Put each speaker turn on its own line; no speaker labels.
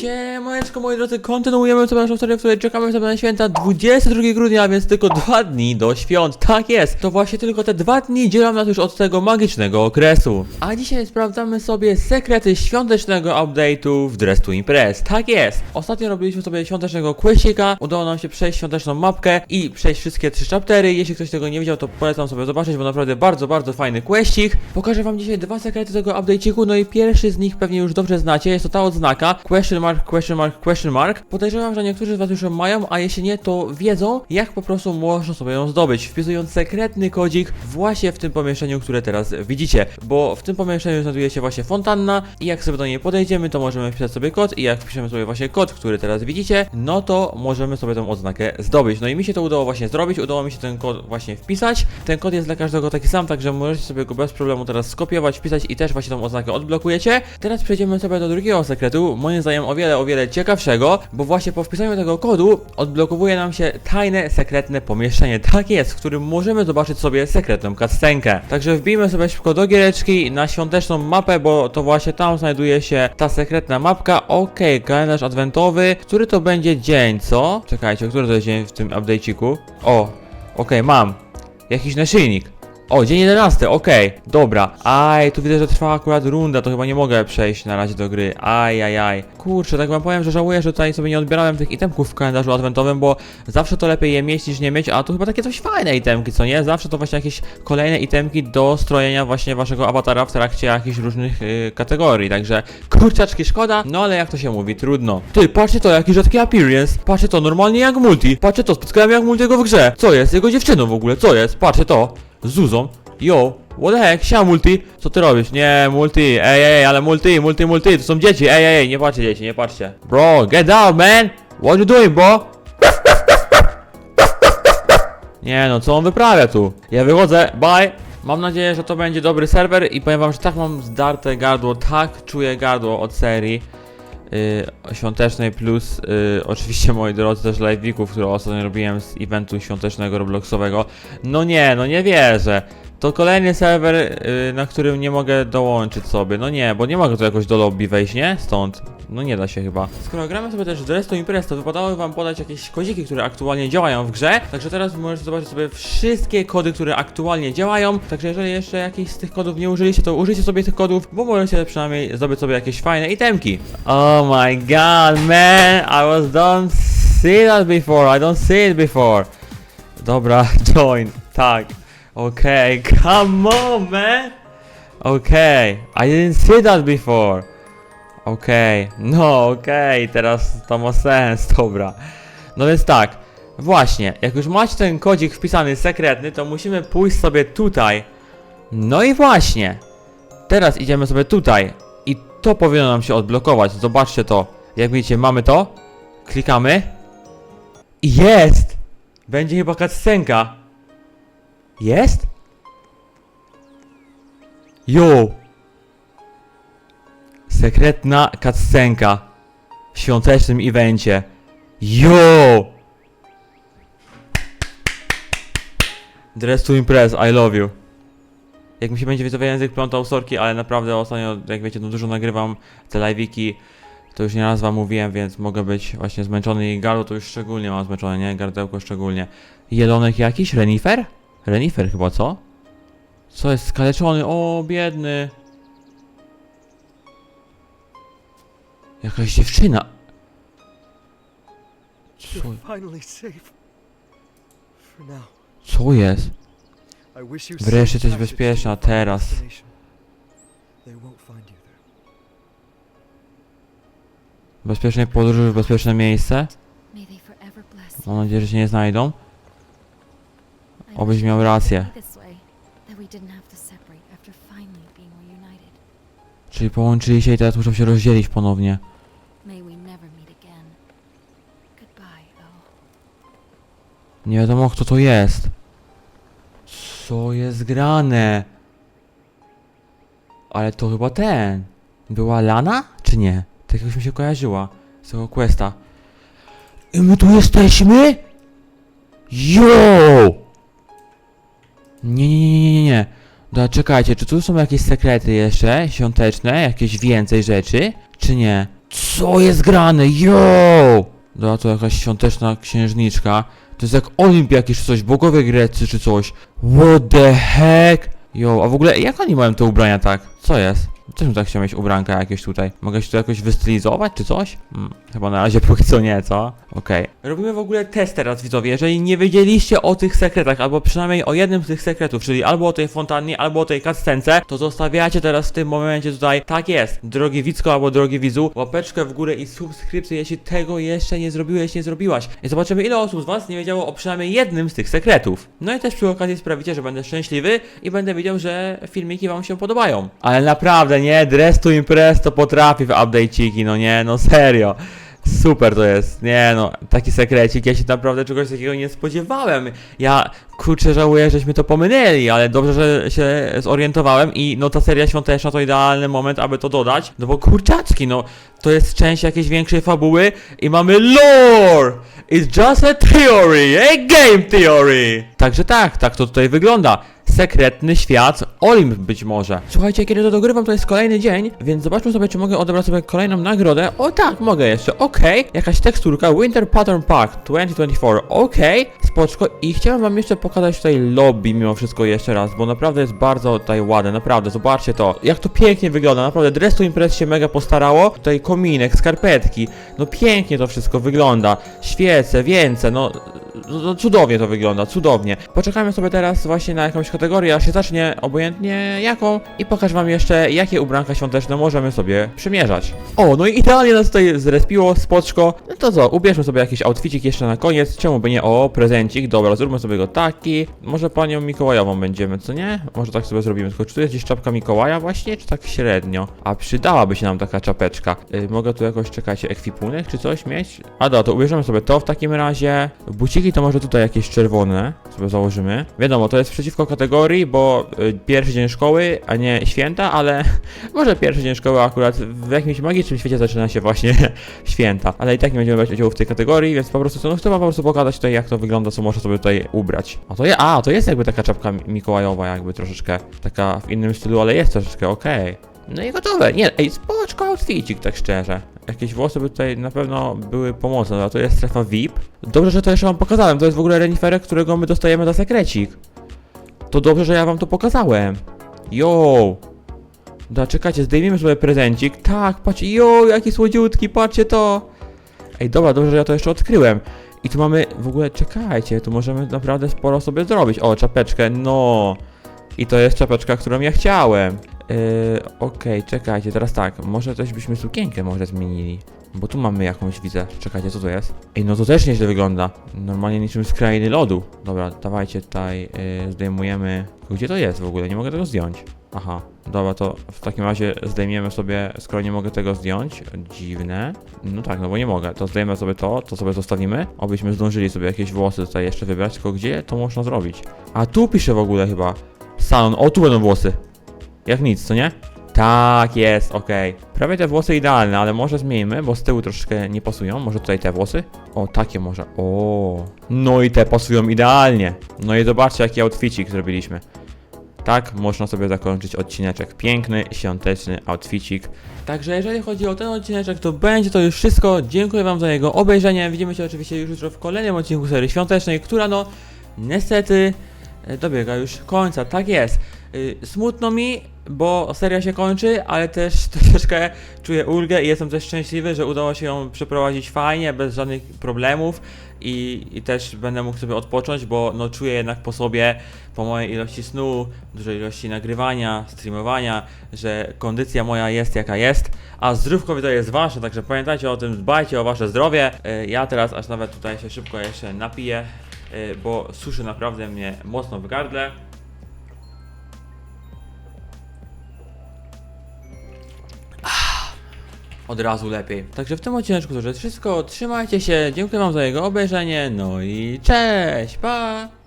Siemaneczko moi drodzy, kontynuujemy sobie naszą serię, w której czekamy sobie na święta 22 grudnia, więc tylko dwa dni do świąt. Tak jest, to właśnie tylko te dwa dni dzielą nas już od tego magicznego okresu. A dzisiaj sprawdzamy sobie sekrety świątecznego update'u w Dress to Impress. Tak jest, ostatnio robiliśmy sobie świątecznego questika, udało nam się przejść świąteczną mapkę i przejść wszystkie trzy chaptery. Jeśli ktoś tego nie widział, to polecam sobie zobaczyć, bo naprawdę bardzo, bardzo fajny questik. Pokażę wam dzisiaj dwa sekrety tego update'iku, no i pierwszy z nich pewnie już dobrze znacie, jest to ta odznaka question mark, question mark, question mark. Podejrzewam, że niektórzy z was już ją mają, a jeśli nie, to wiedzą, jak po prostu można sobie ją zdobyć, wpisując sekretny kodzik właśnie w tym pomieszczeniu, które teraz widzicie, bo w tym pomieszczeniu znajduje się właśnie fontanna i jak sobie do niej podejdziemy, to możemy wpisać sobie kod i jak wpiszemy sobie właśnie kod, który teraz widzicie, no to możemy sobie tą odznakę zdobyć. No i mi się to udało właśnie zrobić, udało mi się ten kod właśnie wpisać. Ten kod jest dla każdego taki sam, także możecie sobie go bez problemu teraz skopiować, wpisać i też właśnie tą oznakę odblokujecie. Teraz przejdziemy sobie do drugiego sekretu, moim zdaniem o wiele, o wiele ciekawszego, bo właśnie po wpisaniu tego kodu odblokowuje nam się tajne, sekretne pomieszczenie. Tak jest, w którym możemy zobaczyć sobie sekretną cutscenkę. Także wbijmy sobie szybko do giereczki na świąteczną mapę, bo to właśnie tam znajduje się ta sekretna mapka. Okej, kalendarz adwentowy, który to będzie dzień, co? Czekajcie, który to jest dzień w tym update'iku? O, okej, mam. Jakiś naszyjnik. O, dzień 11, okej, dobra. Aj, tu widzę, że trwa akurat runda, to chyba nie mogę przejść na razie do gry. Aj, aj, aj. Kurczę, tak wam powiem, że żałuję, że tutaj sobie nie odbierałem tych itemków w kalendarzu adwentowym, bo zawsze to lepiej je mieć niż nie mieć, a tu chyba takie coś fajne itemki, co nie? Zawsze to właśnie jakieś kolejne itemki do strojenia właśnie waszego awatara w trakcie jakichś różnych yy, kategorii, także kurczaczki szkoda, no ale jak to się mówi, trudno. Ty, patrzcie to, jaki rzadki appearance. Patrzcie to, normalnie jak multi. Patrzcie to, spotkałem jak multiego w grze. Co jest? Jego dziewczyną w ogóle, co jest? Patrzcie to. Z Zuzą. Yo, what the heck? Siema multi. Co ty robisz? Nie, multi. Ej, ej, ale multi, multi, multi. To są dzieci. Ej, ej, nie patrzcie dzieci, nie patrzcie. Bro, get out, man. What you doing, bro? Nie no, co on wyprawia tu? Ja wychodzę, bye. Mam nadzieję, że to będzie dobry serwer i powiem wam, że tak mam zdarte gardło, tak czuję gardło od serii yy, świątecznej plus yy, oczywiście moi drodzy też live'ików, które ostatnio robiłem z eventu świątecznego Robloxowego. No nie, no nie wierzę. To kolejny serwer, yy, na którym nie mogę dołączyć sobie. No nie, bo nie mogę tu jakoś do lobby wejść, nie? Stąd. No nie da się chyba. Skoro gramy sobie też Dress to Impress, to wypadało wam podać jakieś koziki, które aktualnie działają w grze. Także teraz możecie zobaczyć sobie wszystkie kody, które aktualnie działają. Także jeżeli jeszcze jakiś z tych kodów nie użyliście, to użyjcie sobie tych kodów, bo możecie przynajmniej zdobyć sobie jakieś fajne itemki. Oh my god, man! I was don't see that before, I don't see it before. Dobra, join. Tak. Okay, come on, man! Okay, I didn't see that before. Okej, no okej, teraz to ma sens, dobra. No więc tak, właśnie, jak już macie ten kodzik wpisany sekretny, to musimy pójść sobie tutaj. No i właśnie, teraz idziemy sobie tutaj i to powinno nam się odblokować, zobaczcie to. Jak widzicie, mamy to, klikamy jest! Będzie chyba cutscenka. Jest? Yo! Sekretna cutscenka w świątecznym evencie. Yo! Dress to impress, I love you. Jak mi się będzie widzowie język plątał sorki, ale naprawdę ostatnio, jak wiecie, no dużo nagrywam te live'iki, to już nie raz wam mówiłem, więc mogę być właśnie zmęczony i gardło to już szczególnie mam zmęczone, nie? Gardełko szczególnie. Jelonek jakiś? Renifer? Renifer chyba, co? Co jest skaleczony? O, biedny. Jakaś dziewczyna. Co, co jest? Wreszcie jesteś bezpieczna, teraz. Bezpiecznej podróży w bezpieczne miejsce? Mam nadzieję, że się nie znajdą. Obyś miał rację. Czyli połączyli się i teraz muszą się rozdzielić ponownie. Nie wiadomo kto to jest. Co jest grane? Ale to chyba ten. Była Lana? Czy nie? Tak jakoś mi się kojarzyła. Z tego questa. I my tu jesteśmy? Yo! Nie, nie, nie, nie, nie, nie. Dobra, czekajcie, czy tu są jakieś sekrety jeszcze? Świąteczne? Jakieś więcej rzeczy? Czy nie? Co jest grane? Yo! Dobra, to jakaś świąteczna księżniczka. To jest jak Olimpia jakieś czy coś, bogowie greccy czy coś. What the heck? Yo, a w ogóle jak oni mają te ubrania tak? Co jest? Też tak chciał mieć ubranka jakieś tutaj. Mogę się tu jakoś wystylizować czy coś? Hmm, chyba na razie póki co nie, co? Okej. Robimy w ogóle test teraz widzowie. Jeżeli nie wiedzieliście o tych sekretach, albo przynajmniej o jednym z tych sekretów, czyli albo o tej fontannie, albo o tej cutscence, to zostawiacie teraz w tym momencie tutaj, tak jest, drogi widzko albo drogi widzu, łapeczkę w górę i subskrypcję, jeśli tego jeszcze nie zrobiłeś, nie zrobiłaś. I zobaczymy ile osób z was nie wiedziało o przynajmniej jednym z tych sekretów. No i też przy okazji sprawicie, że będę szczęśliwy i będę wiedział, że filmiki wam się podobają. Ale naprawdę, nie, Dress to Impress to potrafi w update'ciki, no nie, no serio. Super to jest, nie no, taki sekrecik, ja się naprawdę czegoś takiego nie spodziewałem. Ja, kurczę, żałuję, żeśmy to pominęli, ale dobrze, że się zorientowałem i no ta seria świąteczna to idealny moment, aby to dodać, no bo kurczaczki, no, to jest część jakiejś większej fabuły i mamy lore! It's just a theory, a game theory! Także tak, tak to tutaj wygląda. Sekretny świat Olimp być może. Słuchajcie, kiedy to dogrywam, to jest kolejny dzień, więc zobaczmy sobie, czy mogę odebrać sobie kolejną nagrodę. O tak, mogę jeszcze, okej. Jakaś teksturka, Winter Pattern Pack 2024, okej. Spoczko i chciałem wam jeszcze pokazać tutaj lobby mimo wszystko jeszcze raz, bo naprawdę jest bardzo tutaj ładne, naprawdę, zobaczcie to. Jak to pięknie wygląda, naprawdę, Dress to Impress się mega postarało. Tutaj kominek, skarpetki, no pięknie to wszystko wygląda. Świece, więce, no no, no cudownie to wygląda, cudownie. Poczekamy sobie teraz właśnie na jakąś kategorię, aż się zacznie, obojętnie jaką, i pokażę wam jeszcze, jakie ubranka świąteczne możemy sobie przymierzać. O, no i idealnie nas tutaj zrespiło, spoczko. No to co, ubierzmy sobie jakiś outfitik jeszcze na koniec, czemu by nie, o, prezencik, dobra, zróbmy sobie go taki. Może panią Mikołajową będziemy, co nie? Może tak sobie zrobimy, tylko czy tu jest gdzieś czapka Mikołaja właśnie, czy tak średnio? A przydałaby się nam taka czapeczka. Y, mogę tu jakoś, czekajcie, ekwipunek czy coś mieć? A dobra, to ubierzemy sobie to w takim razie. Buciki to może tutaj jakieś czerwone sobie założymy. Wiadomo, to jest przeciwko kategorii, bo y, pierwszy dzień szkoły, a nie święta, ale może pierwszy dzień szkoły akurat w jakimś magicznym świecie zaczyna się właśnie święta. Ale i tak nie będziemy brać udziału w tej kategorii, więc po prostu no chcę wam po prostu pokazać tutaj jak to wygląda, co można sobie tutaj ubrać. A to, je, a, to jest jakby taka czapka mikołajowa, jakby troszeczkę taka w innym stylu, ale jest troszeczkę okej. No i gotowe. Nie, ej, spoczko outfitik, tak szczerze. Jakieś włosy by tutaj na pewno były pomocne, a to jest strefa VIP. Dobrze, że to jeszcze wam pokazałem. To jest w ogóle reniferek, którego my dostajemy za sekrecik. To dobrze, że ja wam to pokazałem. Yo! Da, czekajcie, zdejmiemy sobie prezencik. Tak, patrz, yo, jaki słodziutki, patrzcie to. Ej, dobra, dobrze, że ja to jeszcze odkryłem. I tu mamy, w ogóle, czekajcie, tu możemy naprawdę sporo sobie zrobić. O, czapeczkę, no. I to jest czapeczka, którą ja chciałem. Yy, okej, czekajcie, teraz tak, może też byśmy sukienkę może zmienili. Bo tu mamy jakąś, widzę. Czekajcie, co to jest? Ej, no to też nieźle wygląda. Normalnie niczym z krainy lodu. Dobra, dawajcie tutaj, yy, zdejmujemy... Gdzie to jest w ogóle? Nie mogę tego zdjąć. Aha, dobra, to w takim razie zdejmiemy sobie, skoro nie mogę tego zdjąć. Dziwne. No tak, no bo nie mogę. To zdejmę sobie to, to sobie zostawimy. Obyśmy zdążyli sobie jakieś włosy tutaj jeszcze wybrać, tylko gdzie to można zrobić? A tu pisze w ogóle chyba. Salon, o tu będą włosy. Jak nic, co nie? Tak, jest, okej. Prawie te włosy idealne, ale może zmieńmy, bo z tyłu troszeczkę nie pasują. Może tutaj te włosy? O, takie może. O. No i te pasują idealnie. No i zobaczcie, jaki outficik zrobiliśmy. Tak można sobie zakończyć odcineczek. Piękny, świąteczny outficik. Także jeżeli chodzi o ten odcineczek, to będzie to już wszystko. Dziękuję wam za jego obejrzenie. Widzimy się oczywiście już jutro w kolejnym odcinku serii świątecznej, która no niestety e, dobiega już końca. Tak jest. Y, Smutno mi, bo seria się kończy, ale też troszeczkę czuję ulgę i jestem też szczęśliwy, że udało się ją przeprowadzić fajnie, bez żadnych problemów i, i też będę mógł sobie odpocząć, bo no czuję jednak po sobie, po mojej ilości snu, dużej ilości nagrywania, streamowania, że kondycja moja jest jaka jest, a zdrówko to jest wasze, także pamiętajcie o tym, dbajcie o wasze zdrowie. Y, Ja teraz aż nawet tutaj się szybko jeszcze napiję, y, bo suszy naprawdę mnie mocno w gardle. Od razu lepiej. Także w tym odcineczku to już wszystko. Trzymajcie się, dziękuję wam za jego obejrzenie, no i cześć, pa!